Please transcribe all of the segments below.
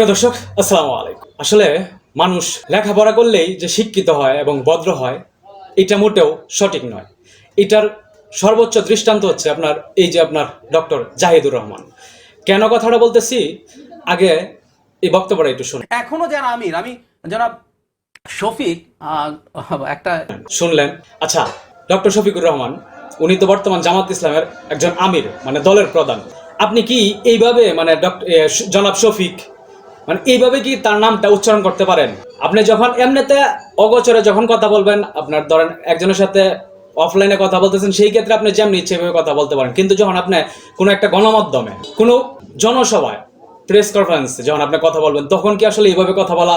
প্রিয় দর্শক আসসালামু আলাইকুম। আসলে মানুষ লেখাপড়া করলেই যে শিক্ষিত হয় এবং ভদ্র হয় এটা মোটেও সঠিক নয়। এটার সর্বোচ্চ দৃষ্টান্ত হচ্ছে আপনার এই যে আপনার ডক্টর জাহিদুর রহমান। কেন কথাটা বলতেছি? আগে এই বক্তব্যটা একটু শুনুন। এখনও যারা আমির আমি জনাব শফিক একটা শুনলেন। আচ্ছা ডক্টর শফিকুর রহমান উনি তো বর্তমান জামাত ইসলামের একজন আমির মানে দলের প্রধান। আপনি কি এইভাবে মানে ডক্টর জনাব শফিক মানে এইভাবে কি তার নামটা উচ্চারণ করতে পারেন? আপনি যখন এমনিতে অগোচরে যখন কথা বলবেন, আপনার ধরেন একজনের সাথে অফলাইনে কথা বলতেছেন, সেই ক্ষেত্রে আপনি যেমনি ইচ্ছে এভাবে কথা বলতে পারেন। কিন্তু যখন আপনি কোনো একটা গণমাধ্যমে, কোনো জনসভায় প্রেস কনফারেন্সে যখন আপনি কথা বলবেন, তখন কি আসলে এইভাবে কথা বলা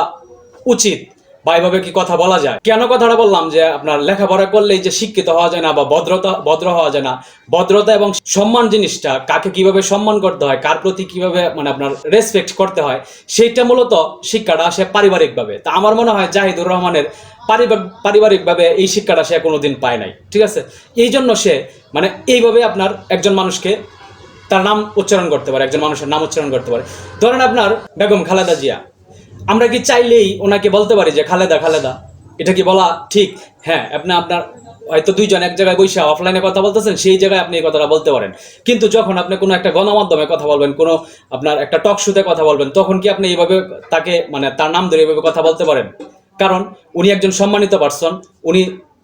উচিত? বা এইভাবে কি কথা বলা যায়? কেন কথাটা বললাম যে আপনার লেখাপড়া করলেই যে শিক্ষিত হওয়া যায় না বা ভদ্রতা, ভদ্র হওয়া যায় না? ভদ্রতা এবং সম্মান জিনিসটা কাকে কীভাবে সম্মান করতে হয়, কার প্রতি কীভাবে মানে আপনার রেসপেক্ট করতে হয়, সেইটা মূলত শিক্ষাটা আসে পারিবারিকভাবে। তা আমার মনে হয় জাহিদুর রহমানের পারিবারিকভাবে এই শিক্ষাটা সে কোনোদিন পায় নাই। ঠিক আছে? এই জন্য সে মানে এইভাবে আপনার একজন মানুষকে তার নাম উচ্চারণ করতে পারে, একজন মানুষের নাম উচ্চারণ করতে পারে। ধরেন আপনার বেগম খালেদা জিয়া। আমরা কি চাইলেই ওনাকে বলতে পারি যে, খালেদা খালেদা, এটা কি বলা ঠিক? হ্যাঁ আপনি আপনার, হয়তো দুইজন এক জায়গায় বসে অফলাইনে কথা বলতেছেন, সেই জায়গায় আপনি এই কথাটা বলতে পারেন। কিন্তু যখন আপনি কোনো একটা গণমাধ্যমে কথা বলবেন, কোনো আপনার একটা টক শোতে কথা বলবেন, তখন কি আপনি এইভাবে তাকে মানে তার নাম ধরে এইভাবে কথা বলতে পারেন? কারণ উনি একজন সম্মানিত পার্সন উনি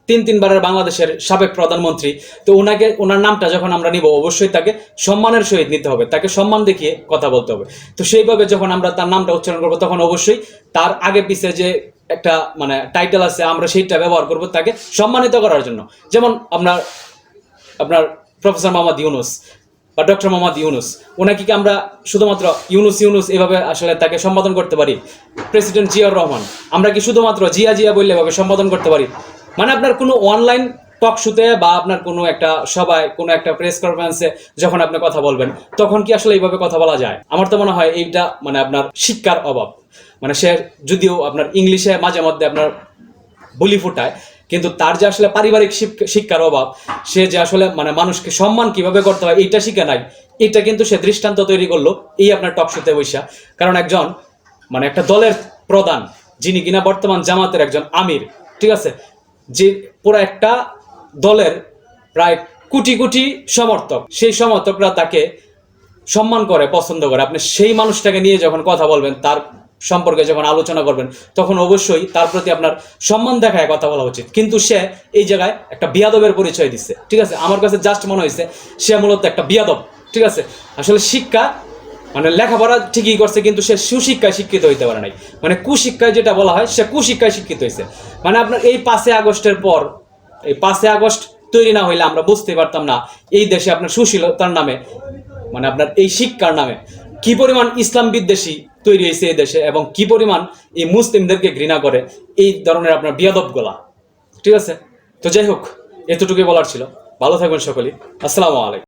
তিন তিনবারের বাংলাদেশের সাবেক প্রধানমন্ত্রী। তো ওনাকে, ওনার নামটা যখন আমরা নিব, অবশ্যই তাকে সম্মানের সহিত নিতে হবে। তাকে সম্মান দেখিয়ে কথা বলতে হবে। তো সেইভাবে যখন আমরা তার নামটা উচ্চারণ করব, তখন অবশ্যই তার আগে পিছে যে একটা মানে টাইটেল আছে, আমরা সেইটা ব্যবহার করব তাকে সম্মানিত করার জন্য। যেমন আপনার আপনার প্রফেসর মোহাম্মদ ইউনুস বা ডক্টর মোহাম্মদ ইউনুস, ওনাকে কি আমরা শুধুমাত্র ইউনুস ইউনুস এভাবে আসলে তাকে সম্বোধন করতে পারি? প্রেসিডেন্ট জিয়াউর রহমান, আমরা কি শুধুমাত্র জিয়া জিয়া বললে এভাবে সম্বোধন করতে পারি? মানে আপনার কোনো অনলাইন টক শুতে বা আপনার কোনো একটা সবাই কোনো একটা প্রেস কনফারেন্সে যখন আপনি কথা বলবেন, তখন কি আসলে এইভাবে কথা বলা যায়? আমার তো মনে হয় এইটা মানে আপনার শিক্ষার অভাব। মানে সে যদিও আপনার ইংলিশে মাঝে মধ্যে আপনার বলি ফুটায়, কিন্তু তার যে আসলে পারিবারিক শিক্ষার অভাব, সে যে আসলে মানে মানুষকে সম্মান কীভাবে করতে হয়, এইটা শিখে নাই। এটা কিন্তু সে দৃষ্টান্ত তৈরি করল এই আপনার টক শুতে বৈশা। কারণ একজন মানে একটা দলের প্রধান, যিনি কিনা বর্তমান জামাতের একজন আমির, ঠিক আছে? যে পুরো একটা দলের প্রায় কোটি কোটি সমর্থক, সেই সমর্থকরা তাকে সম্মান করে, পছন্দ করে। আপনি সেই মানুষটাকে নিয়ে যখন কথা বলবেন, তার সম্পর্কে যখন আলোচনা করবেন, তখন অবশ্যই তার প্রতি আপনার সম্মান দেখায় কথা বলা উচিত। কিন্তু সে এই জায়গায় একটা বিয়াদবের পরিচয় দিচ্ছে ঠিক আছে? আমার কাছে জাস্ট মনে হয়েছে সে মূলত একটা বিয়াদব, ঠিক আছে? আসলে শিক্ষা মানে লেখাপড়া ঠিকই করছে, কিন্তু সে সুশিক্ষায় শিক্ষিত হইতে পারে নাই। মানে কুশিক্ষায় যেটা বলা হয়, সে কুশিক্ষায় শিক্ষিত হয়েছে মানে আপনার এই পাঁচই আগস্টের পর, এই পাঁচই আগস্ট তৈরি না হইলে আমরা বুঝতে পারতাম না, এই দেশে আপনার সুশীলতার নামে মানে আপনার এই শিক্ষার নামে কি পরিমাণ ইসলাম বিদ্বেষী তৈরি হয়েছে এই দেশে এবং কি পরিমাণ এই মুসলিমদেরকে ঘৃণা করে, এই ধরনের আপনার বিয়াদব গোলা ঠিক আছে? তো যাই হোক, এতটুকুই বলার ছিল। ভালো থাকবেন সকলেই। আসসালামু আলাইকুম।